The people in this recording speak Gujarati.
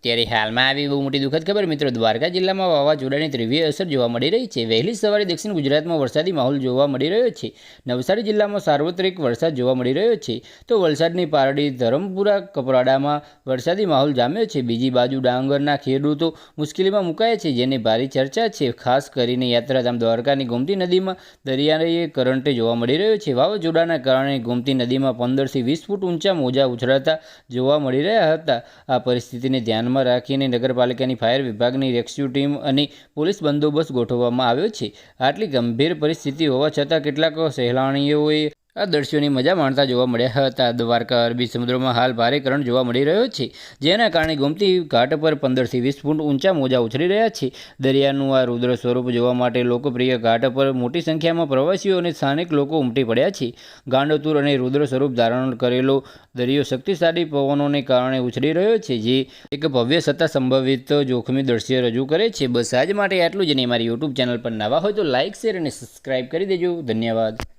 અત્યારે હાલમાં આવી બહુ મોટી દુઃખદ ખબર મિત્રો, દ્વારકા જિલ્લામાં વાવાઝોડાની ત્રિવ્ય અસર જોવા મળી રહી છે. વહેલી સવારે દક્ષિણ ગુજરાતમાં વરસાદી માહોલ જોવા મળી રહ્યો છે. નવસારી જિલ્લામાં સાર્વત્રિક વરસાદ જોવા મળી રહ્યો છે. તો વલસાડની પારડી ધરમપુરા કપરાડામાં વરસાદી માહોલ જામ્યો છે. બીજી બાજુ ડાંગરના ખેડૂતો મુશ્કેલીમાં મુકાયા છે, જેની ભારે ચર્ચા છે. ખાસ કરીને યાત્રાધામ દ્વારકાની ગોમતી નદીમાં દરિયાએ કરંટે જોવા મળી રહ્યો છે. વાવાઝોડાના કારણે ગોમતી નદીમાં પંદરથી વીસ ફૂટ ઊંચા મોજા ઉછળતા જોવા મળી રહ્યા હતા. આ પરિસ્થિતિને ધ્યાનમાં રાખીને નગરપાલિકાની ફાયર વિભાગની રેસ્ક્યુ ટીમ અને પોલીસ બંદોબસ્ત ગોઠવવામાં આવ્યો છે. આટલી ગંભીર પરિસ્થિતિ હોવા છતાં કેટલાક સહેલાણીઓએ આ દ્રશ્યોની મજા માણતા જોવા મળ્યા હતા. દ્વારકા અરબી સમુદ્રમાં હાલ ભારે કરંટ જોવા મળી રહ્યો છે, જેના કારણે ગોમતી ઘાટ પર પંદરથી વીસ ફૂટ ઊંચા મોજા ઉછળી રહ્યા છે. દરિયાનું આ રુદ્ર સ્વરૂપ જોવા માટે લોકપ્રિય ઘાટ પર મોટી સંખ્યામાં પ્રવાસીઓ અને સ્થાનિક લોકો ઉમટી પડ્યા છે. ગાંડોતુર અને રુદ્ર સ્વરૂપ ધારણ કરેલો દરિયો શક્તિશાળી પવનોને કારણે ઉછળી રહ્યો છે, જે એક ભવ્ય સત્તા સંભવિત જોખમી દ્રશ્ય રજૂ કરે છે. બસ આજ માટે આટલું જ નહીં મારી યુટ્યુબ ચેનલ પર નવા હોય તો લાઇક શેર અને સબસ્ક્રાઇબ કરી દેજો. ધન્યવાદ.